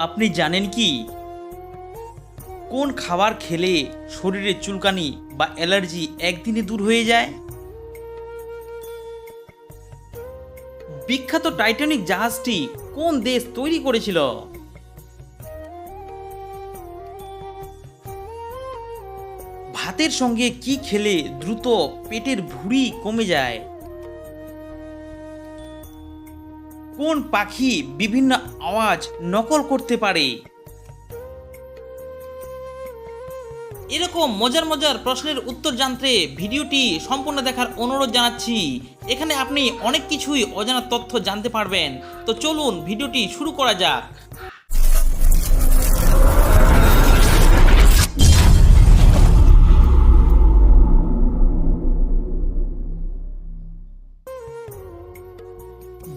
আপনি জানেন কি? কোন খাবার খেলে শরীরে চুলকানি বা অ্যালার্জি একদিনে দূর হয়ে যায়? বিখ্যাত টাইটানিক জাহাজটি কোন দেশ তৈরি করেছিল? ভাতের সঙ্গে কি খেলে দ্রুত পেটের ভুঁড়ি কমে যায়? কোন পাখি বিভিন্ন আওয়াজ নকল করতে পারে? এরকম মজার মজার প্রশ্নের উত্তর জানতে ভিডিওটি সম্পূর্ণ দেখার অনুরোধ জানাচ্ছি। এখানে আপনি অনেক কিছুই অজানা তথ্য জানতে পারবেন। তো চলুন ভিডিওটি শুরু করা যাক।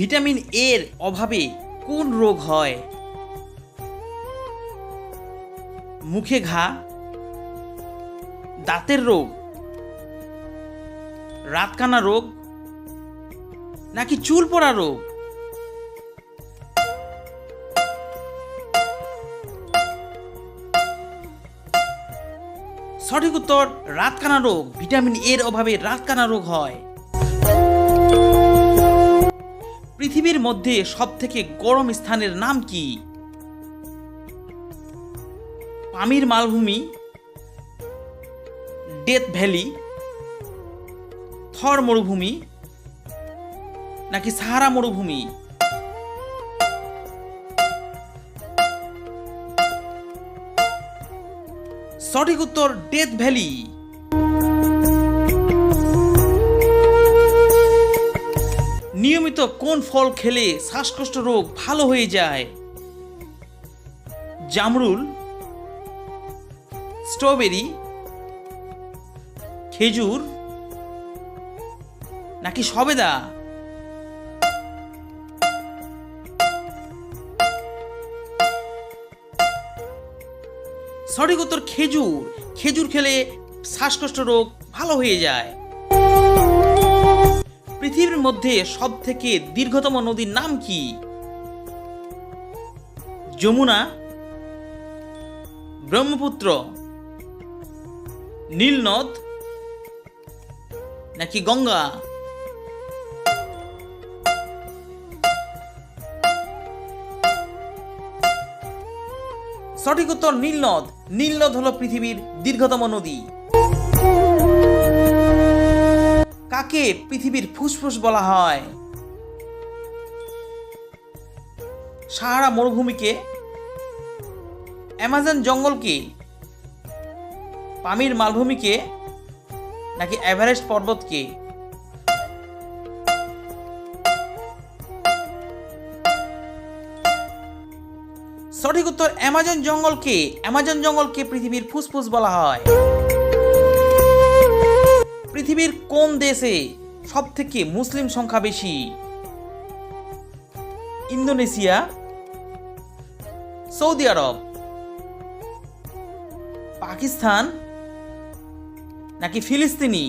ভিটামিন এর অভাবে কোন রোগ হয়? মুখে ঘা, দাঁতের রোগ, রাতকানা রোগ, নাকি চুল পড়া রোগ? সঠিক উত্তর, রাতকানা রোগ। ভিটামিন এর অভাবে রাতকানা রোগ হয়। পৃথিবীর মধ্যে সবথেকে গরম স্থানের নাম কি? পামির মালভূমি, ডেথ ভ্যালি, থর মরুভূমি, নাকি সাহারা মরুভূমি? সঠিক উত্তর, ডেথ ভ্যালি। নিয়মিত কোন ফল খেলে শ্বাসকষ্ট রোগ ভালো হয়ে যায়? জামরুল, স্ট্রবেরি, খেজুর, নাকি সবেদা? সঠিক উত্তর খেজুর। খেজুর খেলে শ্বাসকষ্ট রোগ ভালো হয়ে যায়। পৃথিবীর মধ্যে সব থেকে দীর্ঘতম নদীর নাম কি? যমুনা, ব্রহ্মপুত্র, নীলনদ নাকি গঙ্গা? সঠিক উত্তর নীলনদ। নীলনদ হলো পৃথিবীর দীর্ঘতম নদী। কাকে পৃথিবীর ফুসফুস বলা হয়। সাহারা মরুভূমিকে, অ্যামাজন জঙ্গলকে, পামির মালভূমিকে, নাকি এভারেস্ট পর্বতকে। সঠিক উত্তর অ্যামাজন জঙ্গলকে অ্যামাজন জঙ্গলকে পৃথিবীর ফুসফুস বলা হয়। পৃথিবীর কোন দেশে সব থেকে মুসলিম সংখ্যা বেশি? ইন্দোনেশিয়া, সৌদি আরব, পাকিস্তান নাকি ফিলিস্তিনি?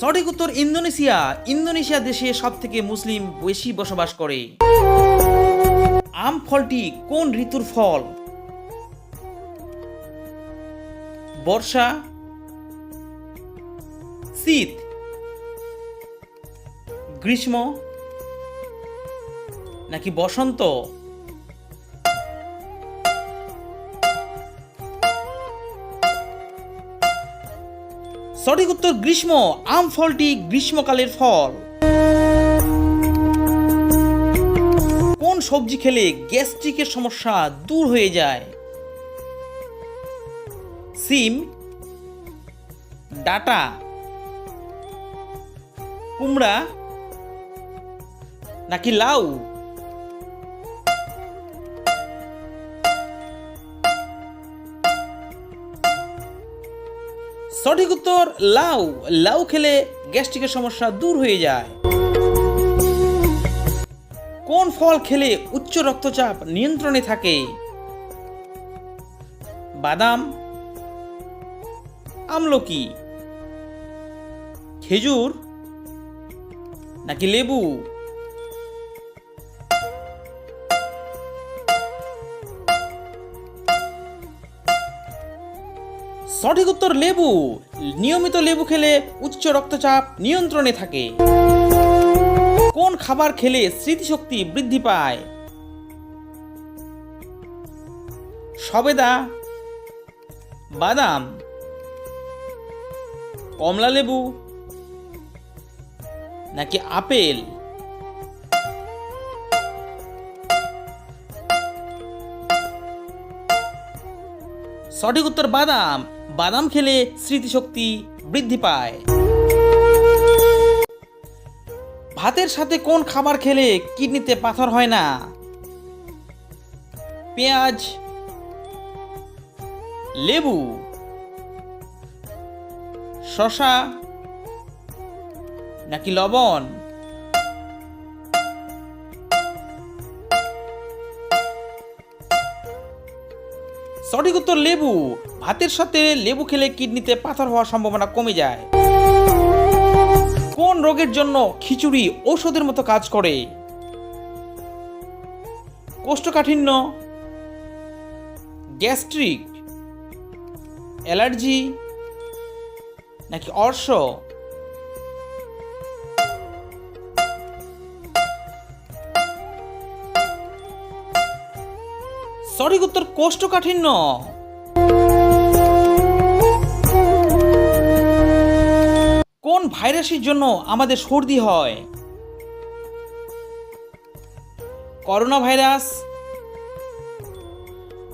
সঠিক উত্তর ইন্দোনেশিয়া। ইন্দোনেশিয়া দেশে সব থেকে মুসলিম বেশি বসবাস করে। আম ফলটি কোন ঋতুর ফল? বর্ষা, শীত, গ্রীষ্ম নাকি বসন্ত? সঠিক উত্তর গ্রীষ্ম, আম ফলটি গ্রীষ্মকালের ফল। সবজি খেলে গ্যাস্ট্রিকের সমস্যা দূর হয়ে যায়। সিম, ডাটা, কুমড়া, নাকি লাউ? সঠিক উত্তর লাউ। লাউ খেলে গ্যাস্ট্রিকের সমস্যা দূর হয়ে যায়। কোন ফল খেলে উচ্চ রক্তচাপ নিয়ন্ত্রণে থাকে? বাদাম, আমলকি, খেজুর নাকি লেবু? সঠিক উত্তর লেবু। নিয়মিত লেবু খেলে উচ্চ রক্তচাপ নিয়ন্ত্রণে থাকে। কোন খাবার খেলে স্মৃতিশক্তি বৃদ্ধি পায়? সবেদা, বাদাম, কমলা লেবু, নাকি আপেল? সঠিক উত্তর বাদাম। বাদাম খেলে স্মৃতিশক্তি বৃদ্ধি পায়। ভাতের সাথে কোন খাবার খেলে কিডনিতে পাথর হয় না? পেঁয়াজ, লেবু শশা নাকি লবণ? সঠিক উত্তর লেবু। ভাতের সাথে লেবু খেলে কিডনিতে পাথর হওয়ার সম্ভাবনা কমে যায়। রোগের জন্য খিচুড়ি ঔষধের মতো কাজ করে। কোষ্ঠকাঠিন্য, গ্যাস্ট্রিক, অ্যালার্জি, নাকি অর্শ। সঠিক উত্তর কোষ্ঠকাঠিন্য। কোন ভাইরাসের জন্য আমাদের সর্দি হয়? Corona virus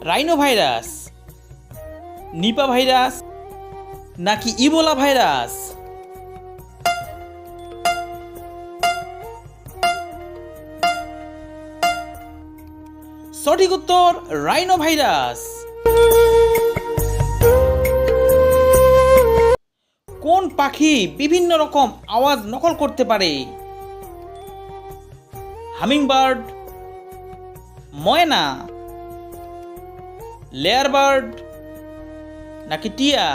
rhino virus Nipah virus নাকি ইবোলা ভাইরাস সঠিক উত্তর রাইনো ভাইরাস কোন পাখি বিভিন্ন রকম আওয়াজ নকল করতে পারে? হামিংবার্ড, ময়না লেয়ার বার্ড নাকি টিয়া?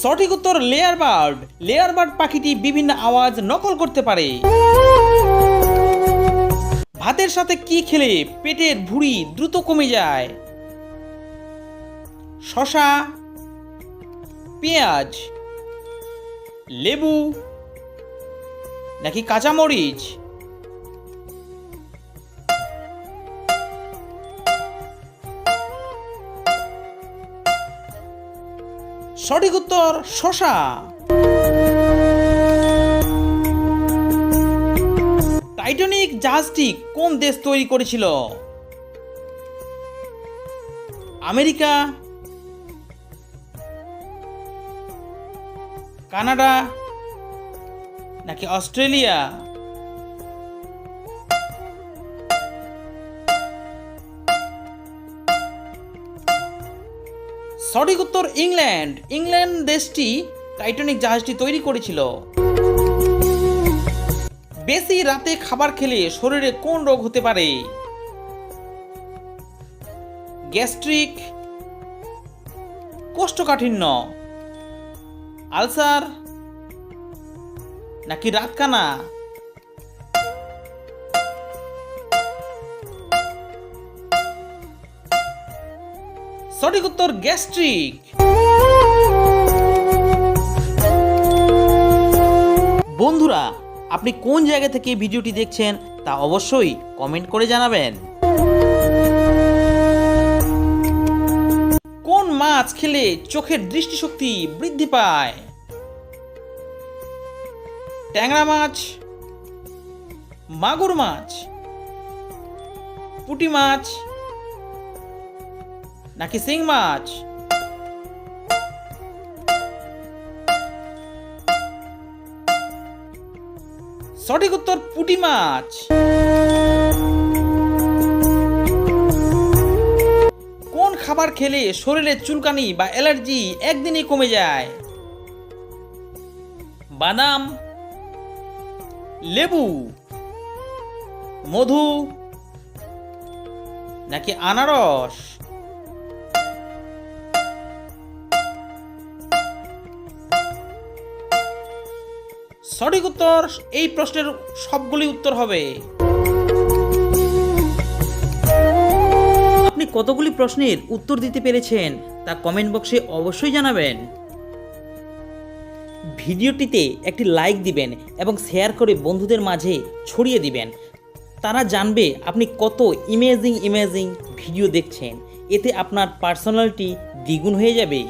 সঠিক উত্তর লেয়ার বার্ড লেয়ার বার্ড পাখিটি বিভিন্ন আওয়াজ নকল করতে পারে। ভাতের সাথে কি খেলে পেটের ভুঁড়ি দ্রুত কমে যায়? শশা পেঁয়াজ, লেবু নাকি কাঁচামরিচ? সঠিক উত্তর শশা টাইটানিক জাহাজটি কোন দেশ তৈরি করেছিল? আমেরিকা, কানাডা, নাকি অস্ট্রেলিয়া? সঠিক উত্তর ইংল্যান্ড। ইংল্যান্ড দেশটি টাইটানিক জাহাজটি তৈরি করেছিল। বেশি রাতে খাবার খেলে শরীরে কোন রোগ হতে পারে? গ্যাস্ট্রিক কোষ্ঠকাঠিন্য, আলসার নাকি রাতকানা? সঠিক উত্তর গ্যাস্ট্রিক। বন্ধুরা আপনি কোন জায়গা থেকে ভিডিওটি দেখছেন তা অবশ্যই কমেন্ট করে জানাবেন। কোন মাছ খেলে চোখের দৃষ্টিশক্তি বৃদ্ধি পায়? ট্যাংরা মাছ, মাগুর মাছ, পুঁটি মাছ, নাকি শিং মাছ? সঠিক উত্তর পুঁটি মাছ। কোন খাবার খেলে শরীরে চুলকানি বা অ্যালার্জি একদিনই কমে যায়? বাদাম, লেবু, মধু, নাকি আনারস? সঠিক উত্তর, এই প্রশ্নের সবগুলি উত্তর হবে। আপনি কতগুলি প্রশ্নের উত্তর দিতে পেরেছেন তা কমেন্ট বক্সে অবশ্যই জানাবেন। ভিডিওটিতে একটি লাইক দিবেন এবং শেয়ার করে বন্ধুদের মাঝে ছড়িয়ে দিবেন। তারা জানবে আপনি কত ইমেজিং ইমেজিং ভিডিও দেখছেন। এতে আপনার পার্সোনালিটি দ্বিগুণ হয়ে যাবে।